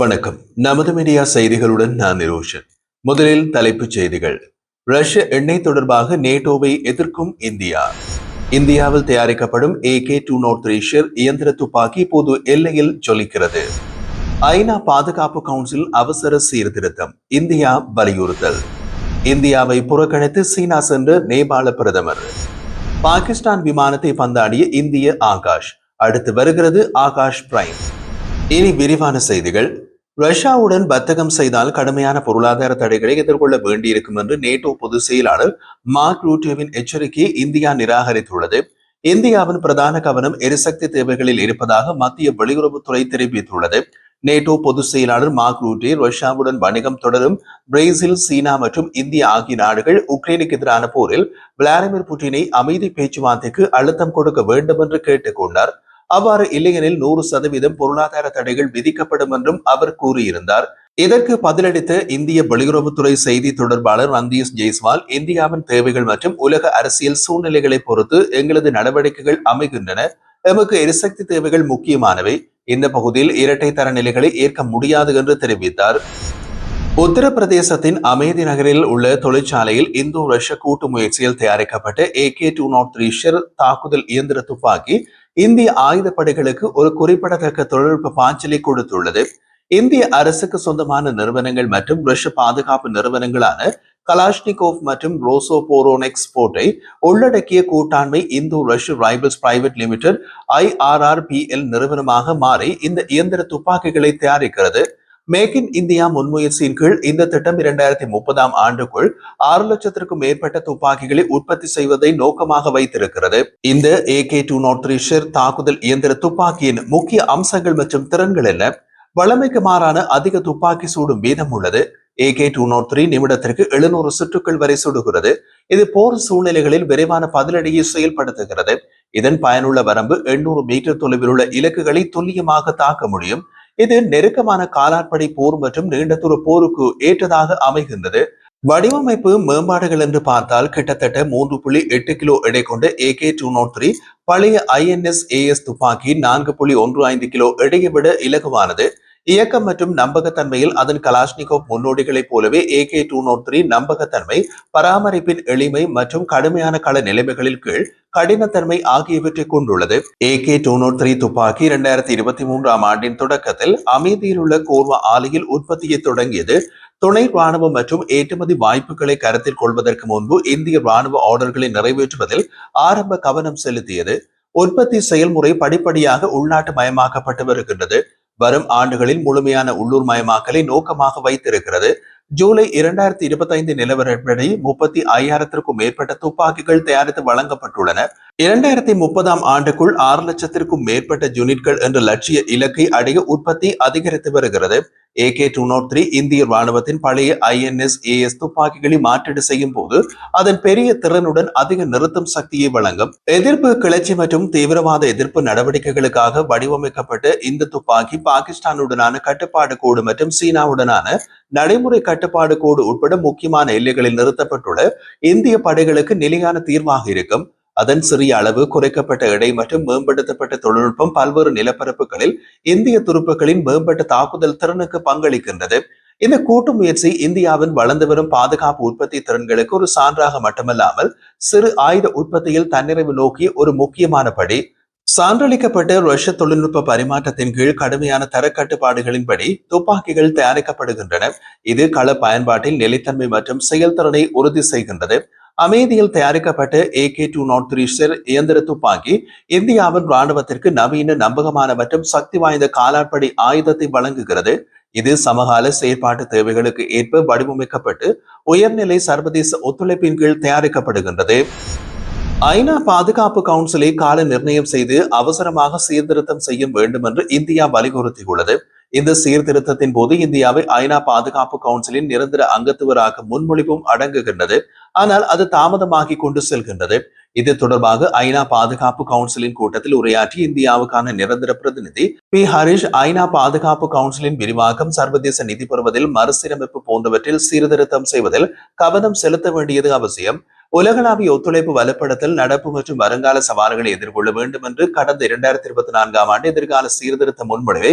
வணக்கம். நமது மீடியா செய்திகளுடன் நான் நிரோஷன். முதலில் தலைப்புச் செய்திகள். ரஷ்ய எண்ணெய் தொடர்பாக நேட்டோவை எதிர்க்கும் இந்தியா. இந்தியாவில் தயாரிக்கப்படும் AK two nought three Sher இயந்திர துப்பாக்கி பொது எல்லையில் ஜொலிக்கிறது. ஐநா பாதுகாப்பு கவுன்சில் அவசர சீர்திருத்தம். இந்தியா வலியுறுத்தல். இந்தியாவை புறக்கணித்து சீனா சென்ற நேபாள பிரதமர். பாகிஸ்தான் விமானத்தை பந்தாடிய இந்திய ஆகாஷ். அடுத்து வருகிறது ஆகாஷ் பிரைம். இனி விரிவான செய்திகள். ரஷ்யாவுடன் வர்த்தகம் செய்தால் கடுமையான பொருளாதார தடைகளை எதிர்கொள்ள வேண்டியிருக்கும் என்று நேட்டோ பொதுச் செயலாளர் மார்க் ரூட்டியோவின் எச்சரிக்கையை இந்தியா நிராகரித்துள்ளது. இந்தியாவின் பிரதான கவனம் எரிசக்தி தேவைகளில் இருப்பதாக மத்திய வெளியுறவுத்துறை தெரிவித்துள்ளது. நேட்டோ பொதுச் செயலாளர் மார்க் ரூட்டே ரஷ்யாவுடன் வணிகம் தொடரும் பிரேசில் சீனா மற்றும் இந்தியா ஆகிய நாடுகள் உக்ரைனுக்கு எதிரான போரில் விளாடிமிர் புட்டினை அமைதி பேச்சுவார்த்தைக்கு அழுத்தம் கொடுக்க வேண்டும் என்று கேட்டுக்கொண்டார் அவ்வாறு இல்லையெனில் நூறு சதவீதம் பொருளாதார தடைகள் விதிக்கப்படும் என்றும் அவர் கூறியிருந்தார். இதற்கு பதிலளித்த இந்திய வெளியுறவுத்துறை செய்தி தொடர்பாளர் ரந்தீஷ் ஜெய்ஸ்வால் இந்தியாவின் தேவைகள் மற்றும் உலக அரசியல் சூழ்நிலைகளை பொறுத்து எங்களது நடவடிக்கைகள் அமைகின்றன. எமக்கு எரிசக்தி தேவைகள் முக்கியமானவை. இந்த பகுதியில் இரட்டை தர நிலைகளை ஏற்க முடியாது என்று தெரிவித்தார். உத்தரப்பிரதேசத்தின் அமேதி நகரில் உள்ள தொழிற்சாலையில் இந்தோ ரஷ்ய கூட்டு முயற்சியில் தயாரிக்கப்பட்ட A K two nought three Sher தாக்குதல் இயந்திர துப்பாக்கி இந்திய ஆயுதப்படைகளுக்கு ஒரு குறிப்பிடத்தக்க தொழில்நுட்ப பாய்ச்சலை கொடுத்துள்ளது. இந்திய அரசுக்கு சொந்தமான நிறுவனங்கள் மற்றும் ரஷ்ய பாதுகாப்பு நிறுவனங்களான கலாஷ்னிகோவ் மற்றும் ரோசோ போரோனெக்ஸ் போர்ட்டை உள்ளடக்கிய கூட்டாண்மை இந்தோ ரஷ்ய ரைபிள்ஸ் பிரைவேட் லிமிடெட் ஐஆர்ஆர்பிஎல் நிறுவனமாக மாறி இந்த இயந்திர துப்பாக்கிகளை தயாரிக்கிறது. மேக் இன் இந்தியா முன்முயற்சியின் கீழ் இந்த திட்டம் இரண்டாயிரத்தி முப்பதாம் ஆண்டுக்குள் ஆறு லட்சத்திற்கும் மேற்பட்ட துப்பாக்கிகளை உற்பத்தி செய்வதை நோக்கமாக வைத்திருக்கிறது. இந்த A K two nought three Sher தாக்குதல் இயந்திர துப்பாக்கியின் முக்கிய அம்சங்கள் மற்றும் திறன்கள் என்ன? வளமைக்கு மாறான அதிக துப்பாக்கி சூடும் வீதம் உள்ளது. A K two nought three நிமிடத்திற்கு எழுநூறு சுற்றுக்கள் வரை சுடுகிறது. இது போர் சூழ்நிலைகளில் விரைவான பதிலடியை செயல்படுத்துகிறது. இதன் பயனுள்ள வரம்பு எண்ணூறு மீட்டர் தொலைவில் உள்ள இலக்குகளை துல்லியமாக தாக்க முடியும். இது நெருக்கமான காலாட்படை போர் மற்றும் நீண்ட தூர போருக்கு ஏற்றதாக அமைகின்றது. வடிவமைப்பு மேம்பாடுகள் என்று பார்த்தால் கிட்டத்தட்ட மூன்று புள்ளி எட்டு கிலோ எடை கொண்ட A K two nought three பழைய ஐஎன்எஸ் ஏஎஸ் துப்பாக்கி நான்கு புள்ளி ஒன்று ஐந்து கிலோ எடையை விட இலகுவானது. இயக்கம் மற்றும் நம்பகத்தன்மையில் அதன் கலாஷ்னிகோவ் முன்னோடிகளைப் போலவே A K two nought three நம்பகத்தன்மை பராமரிப்பின் எளிமை மற்றும் கடுமையான கள நிலைமைகளின் கீழ் கடினத்தன்மை ஆகியவற்றை கொண்டுள்ளது. A K two nought three துப்பாக்கி இரண்டாயிரத்தி இருபத்தி மூன்றாம் ஆண்டின் தொடக்கத்தில் அமைதியில் உள்ள கோர்வா ஆலையில் உற்பத்தியை தொடங்கியது. துணை ராணுவம் மற்றும் ஏற்றுமதி வாய்ப்புகளை கருத்தில் கொள்வதற்கு முன்பு இந்திய ராணுவ ஆர்டர்களை நிறைவேற்றுவதில் ஆரம்ப கவனம் செலுத்தியது. உற்பத்தி செயல்முறை படிப்படியாக உள்நாட்டு மயமாக்கப்பட்டு வருகின்றது. வரும் ஆண்டுகளில் முழுமையான உள்ளூர் மயமாக்கலை நோக்கமாக வைத்திருக்கிறது. ஜூலை இரண்டாயிரத்தி இருபத்தி ஐந்து நிலவரப்படி முப்பத்தி ஐயாயிரத்திற்கும் மேற்பட்ட துப்பாக்கிகள் தயாரித்து வழங்கப்பட்டுள்ளன. இரண்டாயிரத்தி முப்பதாம் ஆண்டுக்குள் ஆறு லட்சத்திற்கும் மேற்பட்ட யூனிட்கள் என்ற லட்சிய இலக்கை அடைய உற்பத்தி அதிகரித்து வருகிறது. ஏகே டூ நாட் த்ரீ இந்திய ராணுவத்தின் பழைய ஐஎன்எஸ் ஏஎஸ் துப்பாக்கிகளை மாற்றீடு செய்யும் போது அதன் பெரிய திறனுடன் அதிக நிறுத்தும் சக்தியை வழங்கும். எதிர்ப்பு கிளர்ச்சி மற்றும் தீவிரவாத எதிர்ப்பு நடவடிக்கைகளுக்காக வடிவமைக்கப்பட்ட இந்த துப்பாக்கி பாகிஸ்தானுடனான கட்டுப்பாடு கோடு மற்றும் சீனாவுடனான நடைமுறை கட்டுப்பாடு கோடு உட்பட முக்கியமான எல்லைகளில் நிறுத்தப்பட்டுள்ள இந்திய படைகளுக்கு நிலையான தீர்வாக இருக்கும். அதன் சிறிய அளவு குறைக்கப்பட்ட எடை மற்றும் மேம்படுத்தப்பட்ட தொழில்நுட்பம் பல்வேறு நிலப்பரப்புகளில் இந்திய துருப்புகளின் மேம்பட்ட தாக்குதல் திறனுக்கு பங்களிக்கின்றது. இந்த கூட்டு முயற்சி இந்தியாவின் வளர்ந்து வரும் பாதுகாப்பு உற்பத்தி திறன்களுக்கு ஒரு சான்றாக மட்டுமல்லாமல் சிறு ஆயுத உற்பத்தியில் தன்னிறைவு நோக்கி ஒரு முக்கியமான படி. சான்றளிக்கப்பட்ட ரஷ்ய தொழில்நுட்ப பரிமாற்றத்தின் கீழ் கடுமையான தரக்கட்டுப்பாடுகளின்படி துப்பாக்கிகள் தயாரிக்கப்படுகின்றன. இது கள பயன்பாட்டில் நிலைத்தன்மை மற்றும் செயல்திறனை உறுதி செய்கின்றது. அமைதியில் தயாரிக்கப்பட்ட A K two nought oh three Sher இயந்திர துப்பாக்கி இந்தியாவின் ராணுவத்திற்கு நவீன நம்பகமான மற்றும் சக்தி வாய்ந்த காலாட்படி ஆயுதத்தை வழங்குகிறது. இது சமகால செயற்பாட்டு தேவைகளுக்கு ஏற்ப வடிவமைக்கப்பட்டு உயர்நிலை சர்வதேச ஒத்துழைப்பின் கீழ் தயாரிக்கப்படுகின்றது. ஐநா பாதுகாப்பு கவுன்சிலை கால நிர்ணயம் செய்து அவசரமாக சீர்திருத்தம் செய்ய வேண்டும் என்று இந்தியா வலியுறுத்தியுள்ளது. இந்த சீர்திருத்தத்தின் போது இந்தியாவை ஐநா பாதுகாப்பு கவுன்சிலின் நிரந்தர அங்கத்துவராக முன்மொழிவும் அடங்குகின்றது. ஆனால் அது தாமதமாகி கொண்டு செல்கின்றது. இது தொடர்பாக ஐநா பாதுகாப்பு கவுன்சிலின் கூட்டத்தில் உரையாற்றி இந்தியாவுக்கான நிரந்தர பிரதிநிதி பி. ஹரிஷ் ஐநா பாதுகாப்பு கவுன்சிலின் விரிவாக்கம் சர்வதேச நிதி பெறுவதில் மறுசீரமைப்பு போன்றவற்றில் சீர்திருத்தம் செய்வதில் கவனம் செலுத்த வேண்டியது அவசியம். உலகளாவிய ஒத்துழைப்பு வலுப்படுத்தல் நடப்பு மற்றும் வருங்கால சவால்களை எதிர்கொள்ள வேண்டும் என்று கடந்த இரண்டாயிரத்தி இருபத்தி நான்காம் ஆண்டு எதிர்கால சீர்திருத்த முன்மொழிவை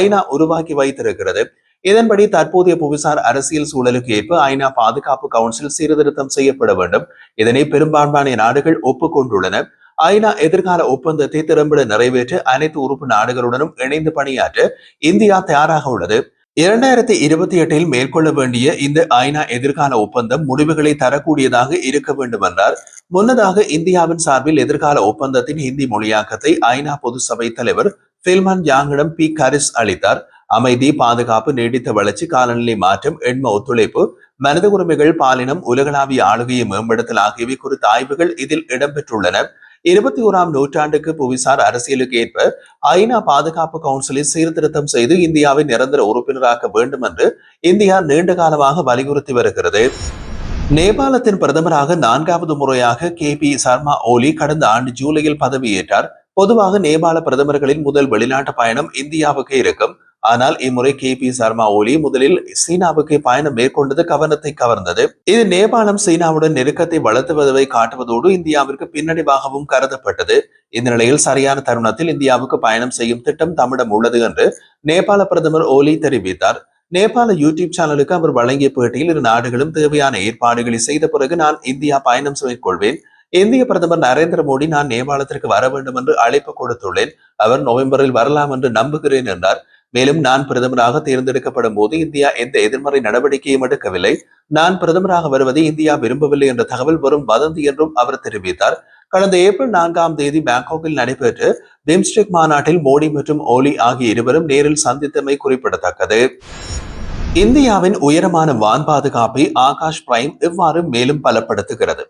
ஐநா உருவாக்கி வைத்திருக்கிறது. இதன்படி தற்போதைய புவிசார் அரசியல் சூழலுக்கு ஏற்ப ஐநா பாதுகாப்பு கவுன்சில் சீர்திருத்தம் செய்யப்பட வேண்டும். இதனை பெரும்பான்மையான நாடுகள் ஒப்புக்கொண்டுள்ளன. ஐநா எதிர்கால ஒப்பந்தத்தை திறம்பட நிறைவேற்ற அனைத்து உறுப்பு நாடுகளுடனும் இணைந்து பணியாற்ற இந்தியா தயாராக உள்ளது. இரண்டாயிரத்தி இருபத்தி எட்டில் மேற்கொள்ள வேண்டிய இந்த ஐநா எதிர்கால ஒப்பந்தம் முடிவுகளை தரக்கூடியதாக இருக்க வேண்டும் என்றார் முன்னதாக இந்தியாவின் சார்பில் எதிர்கால ஒப்பந்தத்தின் ஹிந்தி மொழியாக்கத்தை ஐநா பொது சபை தலைவர் பில்மான் யாங்கிடம் பி. கரிஸ் அளித்தார். அமைதி பாதுகாப்பு நீடித்த வளர்ச்சி காலநிலை மாற்றம் எண்ம ஒத்துழைப்பு மனித உரிமைகள் பாலினம் உலகளாவிய ஆளுகையை மேம்படுத்தல் ஆகியவை குறித்த ஆய்வுகள் இதில் இடம்பெற்றுள்ளன. இருபத்தி ஓராம் நூற்றாண்டுக்கு புவிசார் அரசியலுக்கு ஏற்ப ஐநா பாதுகாப்பு கவுன்சிலில் சீர்திருத்தம் செய்து இந்தியாவை நிரந்தர உறுப்பினராக்க வேண்டும் என்று இந்தியா நீண்ட காலமாக வலியுறுத்தி வருகிறது. நேபாளத்தின் பிரதமராக நான்காவது முறையாக கே பி சர்மா ஓலி கடந்த ஆண்டு ஜூலையில் பதவியேற்றார். பொதுவாக நேபாள பிரதமர்களின் முதல் வெளிநாட்டு பயணம் இந்தியாவுக்கு இருக்கும். ஆனால் இம்முறை கே பி சர்மா ஒலி முதலில் சீனாவுக்கு பயணம் மேற்கொண்டது கவனத்தை கவர்ந்தது. இது நேபாளம் சீனாவுடன் நெருக்கத்தை வளர்த்துவதை காட்டுவதோடு இந்தியாவிற்கு பின்னடைவாகவும் கருதப்பட்டது. இந்த நிலையில் சரியான தருணத்தில் இந்தியாவுக்கு பயணம் செய்யும் திட்டம் தம்மிடம் உள்ளது என்று நேபாள பிரதமர் ஓலி தெரிவித்தார். நேபாள யூடியூப் சேனலுக்கு அவர் வழங்கிய பேட்டியில் இரு நாடுகளும் தேவையான ஏற்பாடுகளை செய்த பிறகு நான் இந்தியா பயணம் மேற்கொள்வேன். இந்திய பிரதமர் நரேந்திர மோடி நான் நேபாளத்திற்கு வர வேண்டும் என்று அழைப்பு கொடுத்துள்ளேன். அவர் நவம்பரில் வரலாம் என்று நம்புகிறேன் என்றார். மேலும் நான் பிரதமராக தேர்ந்தெடுக்கப்படும் போது இந்தியா எந்த எதிர்மறை நடவடிக்கையும் எடுக்கவில்லை. நான் பிரதமராக வருவதை இந்தியா விரும்பவில்லை என்ற தகவல் வரும் வதந்தி என்றும் அவர் தெரிவித்தார். கடந்த ஏப்ரல் நான்காம் தேதி பாங்காக்கில் நடைபெற்ற பிம்ஸ்டெக் மாநாட்டில் மோடி மற்றும் ஓலி ஆகிய இருவரும் நேரில் சந்தித்தமை குறிப்பிடத்தக்கது. இந்தியாவின் உயரமான வான் பாதுகாப்பை ஆகாஷ் பிரைம் இவ்வாறு மேலும் பலப்படுத்துகிறது.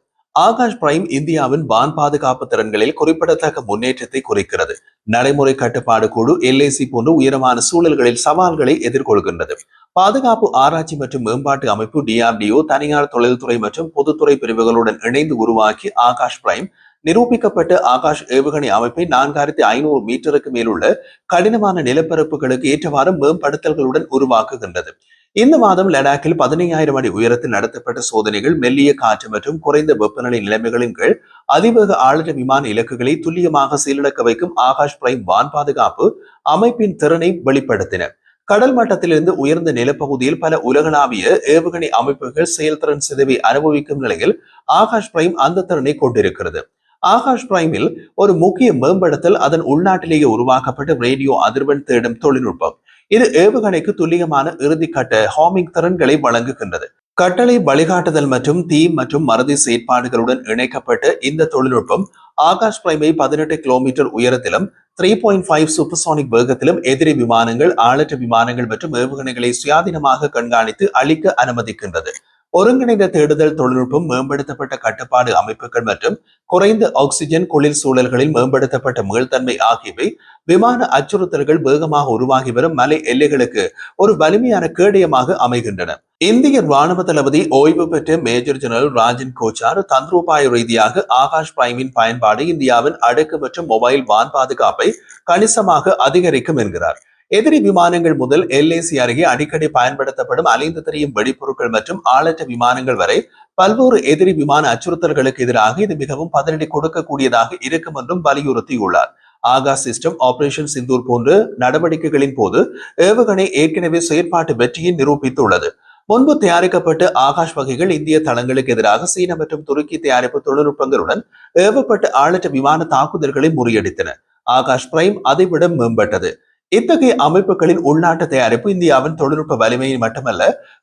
ஆகாஷ் பிரைம் இந்தியாவின் வான் பாதுகாப்பு திறன்களில் குறிப்பிடத்தக்க முன்னேற்றத்தை குறிக்கிறது. நடைமுறை கட்டுப்பாடு குழு எல்ஐசி போன்ற உயரமான சூழல்களில் சவால்களை எதிர்கொள்கின்றது. பாதுகாப்பு ஆராய்ச்சி மற்றும் மேம்பாட்டு அமைப்பு டிஆர்டிஓ தனியார் தொழில்துறை மற்றும் பொதுத்துறை பிரிவுகளுடன் இணைந்து உருவாக்கி ஆகாஷ் பிரைம் நிரூபிக்கப்பட்ட ஆகாஷ் ஏவுகணை அமைப்பை நான்காயிரத்தி ஐநூறு மீட்டருக்கு மேலுள்ள கடினமான நிலப்பரப்புகளுக்கு ஏற்றவாறு மேம்படுத்தல்களுடன் உருவாக்குகின்றது. இந்த மாதம் லடாக்கில் பதினையாயிரம் அடி உயரத்தில் நடத்தப்பட்ட சோதனைகள் மெல்லிய காற்று மற்றும் குறைந்த வெப்பநிலை நிலைமைகளின் கீழ் அதிவேக ஆளற்ற விமான இலக்குகளை துல்லியமாக சீலடக்க வைக்கும் ஆகாஷ் பிரைம் வான் பாதுகாப்பு அமைப்பின் திறனை வெளிப்படுத்தின கடல் மட்டத்திலிருந்து உயர்ந்த நிலப்பகுதியில் பல உலகளாவிய ஏவுகணை அமைப்புகள் செயல்திறன் சிதைவை அனுபவிக்கும் நிலையில் ஆகாஷ் பிரைம் அந்த திறனை கொண்டிருக்கிறது ஆகாஷ் பிரைமில் ஒரு முக்கிய மேம்படுத்தல் அதன் உள்நாட்டிலேயே உருவாக்கப்பட்ட ரேடியோ அதிர்வெண் தேடும் தொழில்நுட்பம் இது ஏவுகணைக்கு துல்லியமான இறுதிக்கட்ட ஹாமிங் திறன்களை வழங்குகின்றது. கட்டளை வழிகாட்டுதல் மற்றும் தீ மற்றும் மறதி செயற்பாடுகளுடன் இணைக்கப்பட்ட இந்த தொழில்நுட்பம் ஆகாஷ் பிரைமை பதினெட்டு கிலோமீட்டர் உயரத்திலும் த்ரீ பாயிண்ட் ஃபைவ் சூப்பர்சானிக் வேகத்திலும் எதிரி விமானங்கள் ஆளற்ற விமானங்கள் மற்றும் ஏவுகணைகளை சுயாதீனமாக கண்காணித்து அளிக்க அனுமதிக்கின்றது. ஒருங்கிணைந்த தேடுதல் தொழில்நுட்பம் மேம்படுத்தப்பட்ட கட்டுப்பாடு அமைப்புகள் மற்றும் குறைந்த ஆக்சிஜன் குளிர் சூழல்களில் மேம்படுத்தப்பட்ட மீள்தன்மை ஆகியவை விமான அச்சுறுத்தல்கள் வேகமாக உருவாகி வரும் மலை எல்லைகளுக்கு ஒரு வலிமையான கேடயமாக அமைகின்றன. இந்திய ராணுவ தளபதி ஓய்வு பெற்ற மேஜர் ஜெனரல் ராஜன் கோச்சார் தந்திரோபாய ரீதியாக ஆகாஷ் பிரைமின் பயன்பாடு இந்தியாவின் அடுக்கு மற்றும் மொபைல் வான் பாதுகாப்பை கணிசமாக அதிகரிக்கும் என்கிறார். எதிரி விமானங்கள் முதல் எல்ஏசி அருகே அடிக்கடி பயன்படுத்தப்படும் அலைந்து தெரியும் வெடிப்பொருட்கள் மற்றும் ஆளற்ற விமானங்கள் வரை பல்வேறு எதிரி விமான அச்சுறுத்தல்களுக்கு எதிராக இது மிகவும் பதிலடி கொடுக்கக்கூடியதாக இருக்கும் என்றும் வலியுறுத்தியுள்ளார். ஆகா சிஸ்டம் ஆபரேஷன் சிந்தூர் போன்ற நடவடிக்கைகளின் போது ஏவுகணை ஏற்கனவே செயற்பாட்டு வெற்றியை நிரூபித்துள்ளது. முன்பு தயாரிக்கப்பட்ட ஆகாஷ் வகைகள் இந்திய தளங்களுக்கு எதிராக சீன மற்றும் துருக்கி தயாரிப்பு தொழில்நுட்பங்களுடன் ஏவப்பட்ட ஆளற்ற விமான தாக்குதல்களை முறியடித்தன. ஆகாஷ் பிரைம் அதைவிட மேம்பட்டது. இத்தகைய அமைப்புகளின் உள்நாட்டு தயாரிப்பு இந்தியாவின் தொழில்நுட்ப வலிமையை மட்டுமல்ல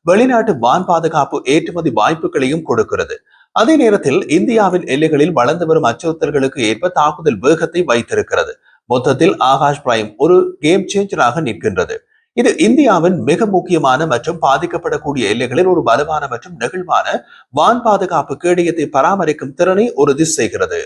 வெளிநாட்டு வான் பாதுகாப்பு ஏற்றுமதி வாய்ப்புகளையும் கொடுக்கிறது. அதே நேரத்தில் இந்தியாவின் எல்லைகளில் வளர்ந்து வரும் அச்சுறுத்தல்களுக்கு ஏற்ப தாக்குதல் வேகத்தை வைத்திருக்கிறது. மொத்தத்தில் ஆகாஷ் பிரைம் ஒரு கேம் சேஞ்சராக நிற்கின்றது. இது இந்தியாவின் மிக முக்கியமான மற்றும் பாதிக்கப்படக்கூடிய எல்லைகளில் ஒரு வலுவான மற்றும் நெகிழ்வான வான் பாதுகாப்பு கேடயத்தை பராமரிக்கும் திறனை உறுதி செய்கிறது.